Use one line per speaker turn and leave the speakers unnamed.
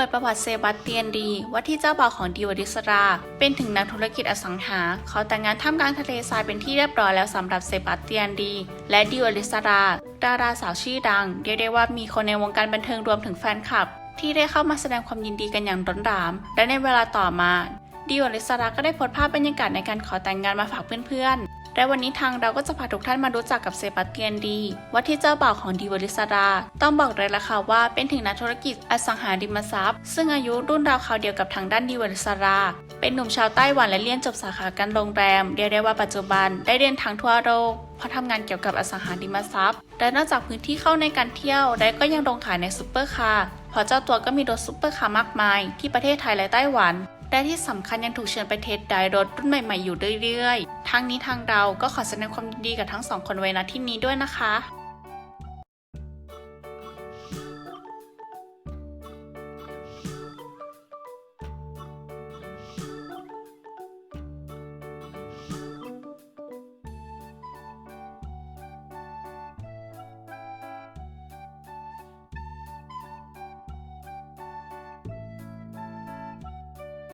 ปิดประวัติเซบาสเตียนดีว่าที่เจ้าบ่าวของดิวอริสรา เป็นถึงนักธุรกิจอสังหา เขาแต่งงานท่ามกลางทะเลทรายเป็นที่เรียบร้อยแล้วสำหรับเซบาสเตียนดี และดิวอริสรา ดาราสาวชื่อดังเรียกได้ว่ามีคนในวงการบันเทิงรวมถึงแฟนคลับ ที่ได้เข้ามาแสดงความยินดีกันอย่างร้นราม และในเวลาต่อมาดิวอริสราก็ได้โพสต์ภาพบรรยากาศในการขอแต่งงานมาฝากเพื่อนๆ และวันนี้ทางเราก็จะพาทุกท่านมารู้จักกับเซบาสเตียนดีว่าที่เจ้าบ่าวของดิวอริสราต้องบอกเลยละค่ะว่าเป็นถึงนักธุรกิจอสังหาริมทรัพย์ ซึ่งอายุรุ่นราวคราวเดียวกับทางด้านดิวอริสราเป็นหนุ่มชาวไต้หวันและเรียนจบสาขาการโรงแรมเรียกได้ว่าปัจจุบันได้เรียนทางทั่วโลกเพราะทำงานเกี่ยวกับอสังหาริมทรัพย์ และนอกจากพื้นที่เข้าในการเที่ยว ได้ก็ยังลงขายในซุปเปอร์คาร์เพราะเจ้าตัวก็มีรถซุปเปอร์คาร์มากมาย ที่ประเทศไทยและไต้หวัน และที่สำคัญยังถูกเชิญไปเทสไดรถรุ่นใหม่ๆอยู่เรื่อยๆ ทั้งนี้ทางเราก็ขอแสดงความยินดีกับทั้งสองคนไว้ณที่นี้ด้วยนะคะ